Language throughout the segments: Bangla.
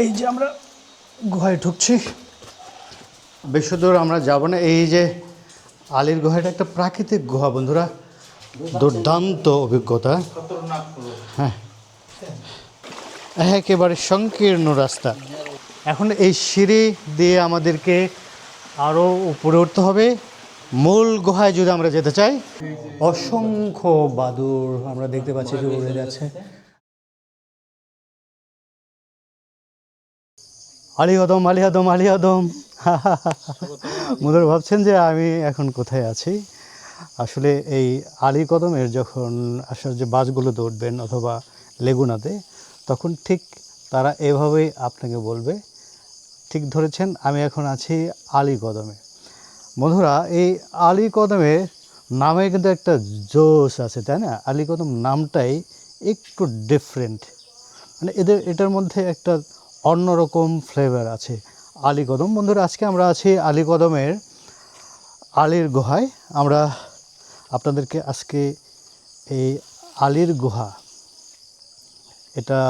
এই যে আমরা গুহায় ঢুকছি। বেশি দূর আমরা যাব না। এই যে আলীর গুহাটা একটা প্রাকৃতিক গুহা, বন্ধুরা। দুর্দান্ত অভিজ্ঞতা। হ্যাঁ। একেবারে সংকীর্ণ রাস্তা। এখন এই সিঁড়ি দিয়ে আমাদেরকে আরও উপরে উঠতে হবে। মূল গুহায় যদি আমরা যেতে চাই, অসংখ্য বাদুর আমরা দেখতে পাচ্ছি যে উড়ে যাচ্ছে। আলী আদম আলী আদম আলী আদম মধুর ভাবছেন যে আমি এখন কোথায় আছি? আসলে এই আলী কদমের যখন আসার যে বাসগুলোতে উঠবেন অথবা লেগুনাতে, তখন ঠিক তারা এভাবেই আপনাকে বলবে, ঠিক ধরেছেন, আমি এখন আছি আলী কদমে। বন্ধুরা, এই আলী কদমের নামে কিন্তু একটা জোশ আছে, তাই না? আলী কদম নামটাই একটু ডিফারেন্ট মানে এদের, এটার মধ্যে একটা অন্যরকম ফ্লেভার আছে। আলী কদম, বন্ধুরা, আজকে আমরা আছি আলী কদমের আলীর গুহায়। আমরা আপনাদেরকে আজকে এই আলীর গুহা, এটা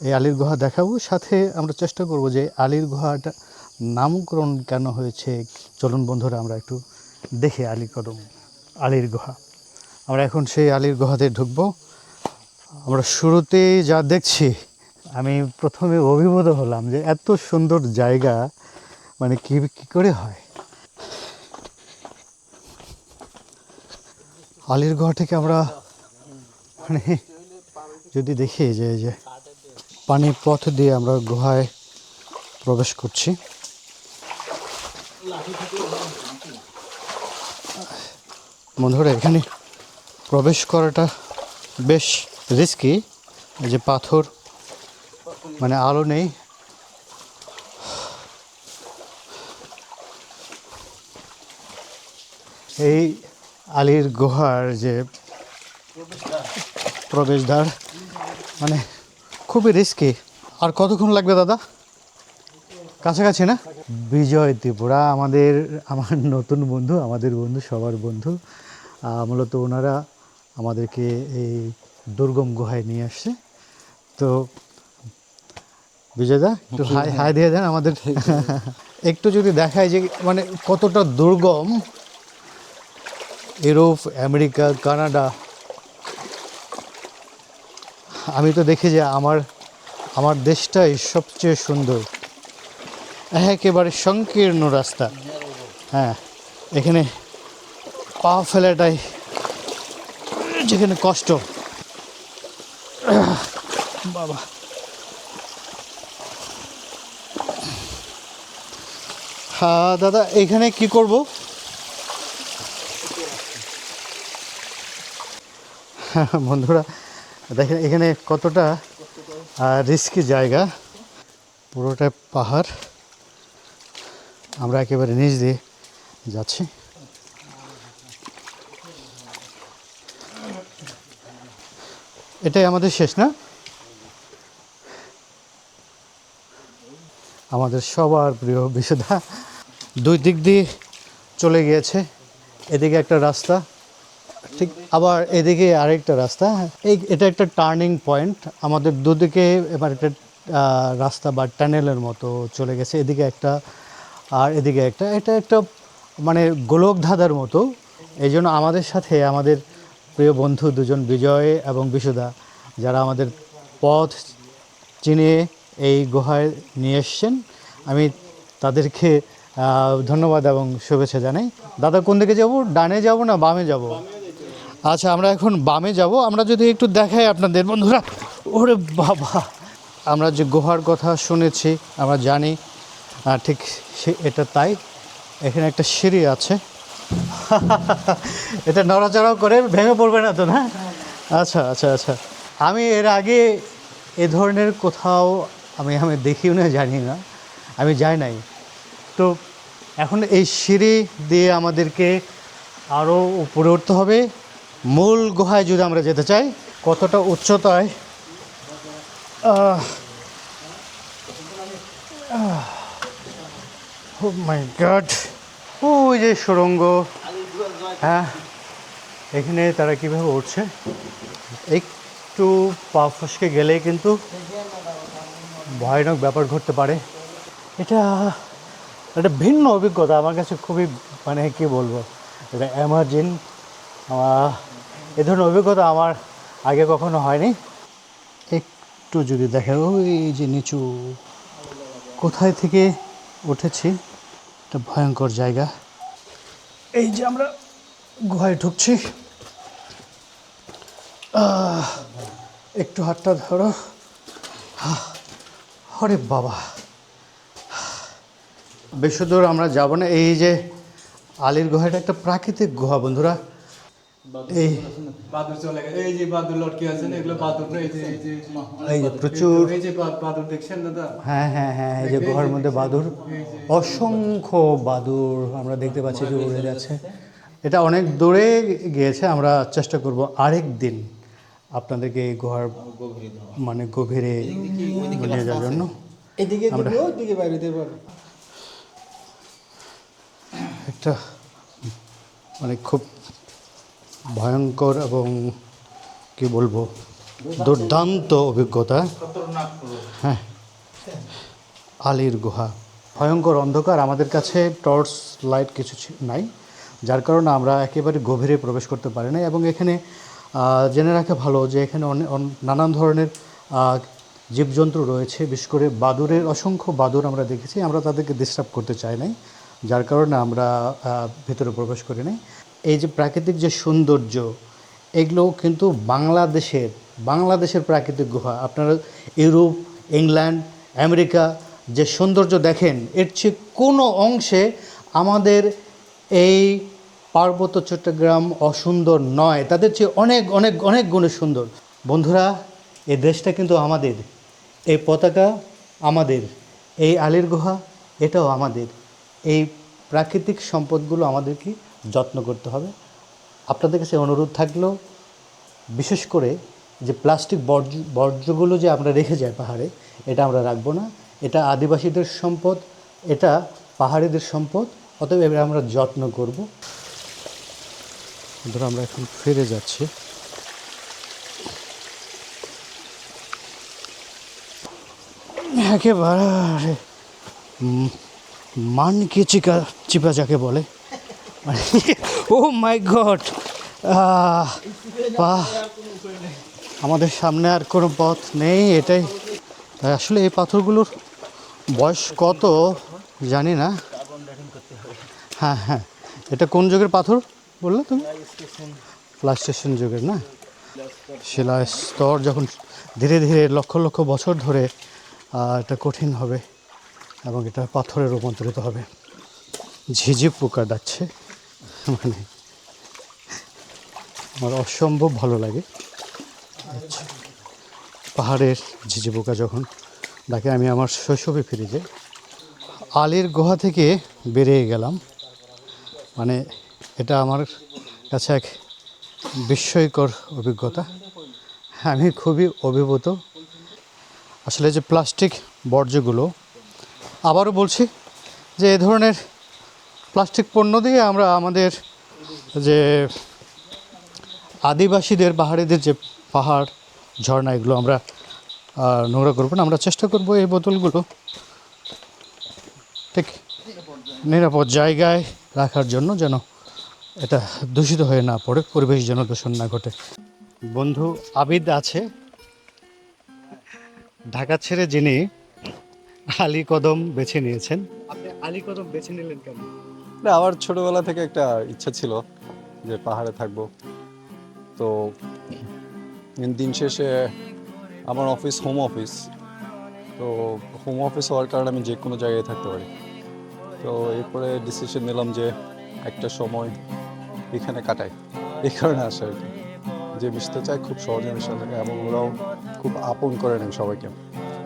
এই আলীর গুহা দেখাবো। সাথে আমরা চেষ্টা করব যে আলীর গুহাটা নামকরণ কেন হয়েছে। চলুন, বন্ধুরা, আমরা একটু দেখি আলী কদম, আলীর গুহা। আমরা এখন সেই আলীর গুহাতে ঢুকবো। আমরা শুরুতেই যা দেখছি আমি প্রথমে অভিভূত হলাম যে এত সুন্দর জায়গা মানে কি কি করে হয়? আলীর গুহা থেকে আমরা মানে যদি দেখি যে যে পানির পথ দিয়ে আমরা গুহায় প্রবেশ করছি। বন্ধুরা, এখানে প্রবেশ করাটা বেশ রিস্কি যে পাথর মানে আলো নেই। এই আলীর গুহার যে প্রবেশদ্বার মানে খুবই রিস্কি আর কতক্ষণ লাগবে দাদা? কাছাকাছি না? বিজয় ত্রিপুরা, আমাদের, আমার নতুন বন্ধু, আমাদের বন্ধু, সবার বন্ধু মূলত ওনারা আমাদেরকে এই দুর্গম গুহায় নিয়ে আসছে। তো বিজয়দা একটু হাই হাই দিয়ে দেন আমাদের। একটু যদি দেখায় যে মানে কতটা দুর্গম ইউরোপ আমেরিকা কানাডা। আমি তো দেখি যে আমার আমার দেশটাই সবচেয়ে সুন্দর। একেবারে সংকীর্ণ রাস্তা। হ্যাঁ এখানে পা ফেলাটাই যেখানে কষ্ট। বাবা। দাদা এখানে কি করব? হ্যাঁ, বন্ধুরা দেখেন এখানে কতটা রিস্কি জায়গা। পুরোটা পাহাড়। আমরা একেবারে নিচ দিয়ে যাচ্ছি। এটাই আমাদের শেষ না? আমাদের সবার প্রিয় বিশুদ্ধা দুই দিক দিয়ে চলে গিয়েছে। এদিকে একটা রাস্তা, ঠিক আবার এদিকে আরেকটা রাস্তা। এই এটা একটা টার্নিং পয়েন্ট আমাদের দুদিকে এবার একটা রাস্তা বা টানেলের মতো চলে গেছে। এদিকে একটা আর এদিকে একটা। এটা একটা মানে গোলক ধাঁধার মতো। এই জন্য আমাদের সাথে আমাদের প্রিয় বন্ধু দুজন, বিজয় এবং বিশুদা, যারা আমাদের পথ চিনে এই গুহায় নিয়ে এসছেন। আমি তাদেরকে ধন্যবাদ এবং শুভেচ্ছা জানাই। দাদা, কোন দিকে যাব? ডানে যাব না বামে যাব? আচ্ছা আমরা এখন বামে যাব। আমরা যদি একটু দেখাই আপনাদের, বন্ধুরা। ওরে বাবা! আমরা যে গুহার কথা শুনেছি, আমরা জানি ঠিক এটা তাই। এখানে একটা সিঁড়ি আছে। এটা নড়াচড়াও করে ভেঙে পড়বে না তো, না? আচ্ছা আচ্ছা আচ্ছা। আমি এর আগে এ ধরনের কোথাও আমি আমি দেখিও না জানি না। আমি যাই নাই। তো এখন এই সিঁড়ি দিয়ে আমাদেরকে আরও উপরে উঠতে হবে। মূল গুহায় যদি আমরা যেতে চাই, কতটা উচ্চতায় মাই গড ওই যে সুরঙ্গ হ্যাঁ এখানে তারা কীভাবে উঠছে? একটু পা ফসকে গেলেই কিন্তু ভয়ানক ব্যাপার ঘটতে পারে। এটা একটা ভিন্ন অভিজ্ঞতা আমার কাছে খুবই মানে কি বলব এটা অ্যামার্জিন এ ধরনের অভিজ্ঞতা আমার আগে কখনো হয়নি। একটু যদি দেখেন ওই যে নিচু কোথায় থেকে উঠেছি একটা ভয়ঙ্কর জায়গা। এই যে আমরা গুহায় ঢুকছি। একটু হাতটা ধরো। আহ, আরে বাবা। বেশি দূর আমরা যাব না। এই যে আলীর গুহাটা একটা প্রাকৃতিক গুহা বন্ধুরা। এই বাদুর চলে গেছে। এই যে বাদুর লটকে আছে না এগুলো বাদুর না? এই যে এই যে এই যে প্রচুর। এই যে বাদুর দেখছেন দাদা? হ্যাঁ হ্যাঁ হ্যাঁ এই যে গুহার মধ্যে বাদুর। অসংখ্য বাদুর আমরা দেখতে পাচ্ছি যে উড়ে যাচ্ছে। এটা অনেক দূরে গিয়েছে আমরা চেষ্টা করব আরেক দিন আপনাদেরকে এই গুহার মানে গভীরে নিয়ে যাওয়ার জন্য। এদিকে দিকে বাইরে একটা মানে খুব ভয়ঙ্কর এবং কি বলব, দুর্দান্ত অভিজ্ঞতা। হ্যাঁ। আলীর গুহা। ভয়ঙ্কর অন্ধকার, আমাদের কাছে টর্চ লাইট কিছু নাই। যার কারণে আমরা একেবারে গভীরে প্রবেশ করতে পারি না এবং এখানে জেনে রাখা ভালো যে এখানে নানান ধরনের জীবজন্তু রয়েছে। বিশেষ করে বাদুরের, অসংখ্য বাদুর আমরা দেখেছি। আমরা তাদেরকে ডিস্টার্ব করতে চাই নাই। যার কারণে আমরা ভেতরে প্রবেশ করি নাই এই যে প্রাকৃতিক যে সৌন্দর্য, এগুলো কিন্তু বাংলাদেশের বাংলাদেশের প্রাকৃতিক গুহা। আপনারা ইউরোপ, ইংল্যান্ড, আমেরিকা যে সৌন্দর্য দেখেন, এর চেয়ে কোনো অংশে আমাদের এই পার্বত্য চট্টগ্রাম অসুন্দর নয়। তাদের চেয়ে অনেক অনেক অনেক গুণে সুন্দর। বন্ধুরা, এই দেশটা কিন্তু আমাদের। এই পতাকা আমাদের। এই আলীর গুহা, এটাও আমাদের। এই প্রাকৃতিক সম্পদগুলো আমাদেরকে যত্ন করতে হবে। আপনাদের কাছে অনুরোধ থাকল, বিশেষ করে যে প্লাস্টিক বর্জ্য বর্জ্যগুলো যে আমরা রেখে যাই পাহাড়ে, এটা আমরা রাখব না। এটা আদিবাসীদের সম্পদ, এটা পাহাড়িদের সম্পদ, অতএব এবার আমরা যত্ন করব। ধরো আমরা এখন ফিরে যাচ্ছি। একেবারে উম, মান কি চিকা চিপা যাকে বলে? ও মাই গড বাহ! আমাদের সামনে আর কোনো পথ নেই এটাই। আসলে এই পাথরগুলোর বয়স কত জানি না। হ্যাঁ হ্যাঁ। এটা কোন যুগের পাথর বললে তুমি? প্লাস্টেশন যুগের না? শিলা স্তর যখন ধীরে ধীরে লক্ষ লক্ষ বছর ধরে এটা কঠিন হবে। এবং এটা পাথরে রূপান্তরিত হবে। ঝিঝি পোকা ডাকছে। মানে আমার অসম্ভব ভালো লাগে। আচ্ছা পাহাড়ের ঝিঝি পোকা যখন ডাকে, আমি আমার শৈশবে ফিরে যাই। আলীর গুহা থেকে বেরিয়ে গেলাম। মানে এটা আমার কাছে এক বিস্ময়কর অভিজ্ঞতা। আমি খুবই অভিভূত। আসলে যে প্লাস্টিক বর্জ্যগুলো আবারও বলছি যে এ ধরনের প্লাস্টিক পণ্য দিয়ে আমরা আমাদের যে আদিবাসীদের পাহাড়িদের যে পাহাড়, ঝর্ণা, এগুলো আমরা নোংরা করব না। আমরা চেষ্টা করব এই বোতলগুলো ঠিক নিরাপদ জায়গায় রাখার জন্য যেন এটা দূষিত হয়ে না পড়ে, পরিবেশ যেন দূষণ না ঘটে। বন্ধু আবিদ আছে। ঢাকা ছেড়ে যিনি আলী কদম বেছে নিয়েছেন। আপনি আলী কদম বেছে নিলেন কেন? না আমার ছোটবেলা থেকে একটা ইচ্ছা ছিল যে পাহাড়ে থাকব। তো দিন শেষে আমার অফিস হোম অফিস। তো হোম অফিস হওয়ার কারণে আমি যে কোনো জায়গায় থাকতে পারি। তো এরপরে ডিসিশন নিলাম যে একটা সময় এখানে কাটাই। এই কারণে আসে আর কি। যে মিশতে চায় খুব সহজে মেশা লাগে এবং ওরাও খুব আপন করে নেন সবাইকে।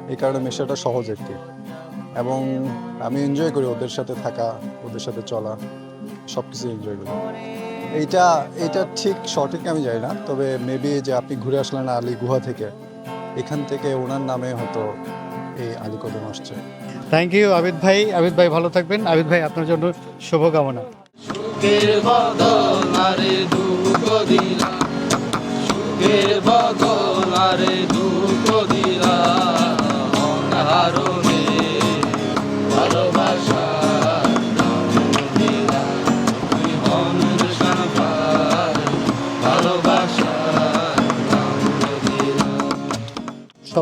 এই কারণে মেশাটা সহজ আর কি। এবং আমি এনজয় করি ওদের সাথে থাকা ওদের সাথে চলা সব কিছু এনজয় করি। এইটা এটা ঠিক সঠিক আমি জানি না তবে মেবি যে আপনি ঘুরে আসলেন আলী গুহা থেকে এখান থেকে ওনার নামে হয়তো এই আলী কদম আসছে। থ্যাংক ইউ আবিদ ভাই। আবিদ ভাই ভালো থাকবেন। আবিদ ভাই আপনার জন্য শুভকামনা। সুখের বদলারে দুঃখ